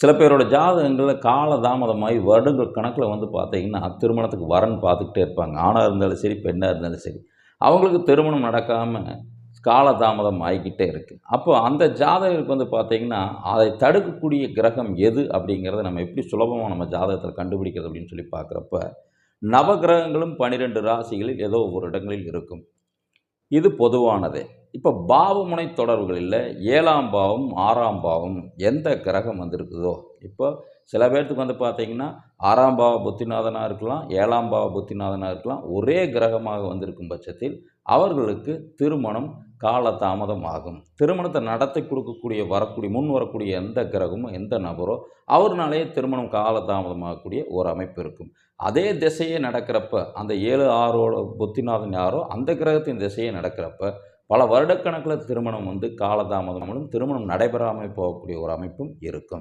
சில பேரோட ஜாதகங்களில் கால தாமதமாகி வருடங்கள் கணக்கில் வந்து பார்த்தீங்கன்னா திருமணத்துக்கு வரன் பார்த்துக்கிட்டே இருப்பாங்க. ஆணாக இருந்தாலும் சரி பெண்ணாக இருந்தாலும் சரி. அவங்களுக்கு திருமணம் நடக்காமல் காலதாமதம் ஆகிக்கிட்டே இருக்குது அப்போ அந்த ஜாதகருக்கு வந்து பார்த்திங்கன்னா அதை தடுக்கக்கூடிய கிரகம் எது அப்படிங்கிறத நம்ம எப்படி சுலபமாக நம்ம ஜாதகத்தில் கண்டுபிடிக்கிறது அப்படின்னு சொல்லி பார்க்குறப்ப நவகிரகங்களும் பன்னிரெண்டு ராசிகளில் ஏதோ ஒரு இடங்களில் இருக்கும். இது பொதுவானதே. இப்போ பாவமுனை தொடர்புகளில் ஏழாம் பாவம் ஆறாம் பாவம் எந்த கிரகம் வந்திருக்குதோ இப்போ சில பேர்த்துக்கு வந்து பார்த்திங்கன்னா ஆறாம் பாவ புத்திநாதனாக இருக்கலாம் ஏழாம் பாவ புத்திநாதனாக இருக்கலாம் ஒரே கிரகமாக வந்திருக்கும் பட்சத்தில் அவர்களுக்கு திருமணம் காலதாமதம் ஆகும். திருமணத்தை நடத்தி கொடுக்கக்கூடிய வரக்கூடிய முன் வரக்கூடிய எந்த கிரகமும் எந்த நபரோ அவர்னாலேயே திருமணம் காலதாமதமாகக்கூடிய ஒரு அமைப்பு இருக்கும். அதே திசையே நடக்கிறப்ப அந்த ஏழு ஆறோட புத்திநாதன் யாரோ அந்த கிரகத்தின் திசையே நடக்கிறப்ப பல வருடக்கணக்கில் திருமணம் வந்து காலதாமதமும் திருமணம் நடைபெறாமல் போகக்கூடிய ஒரு அமைப்பும் இருக்கும்.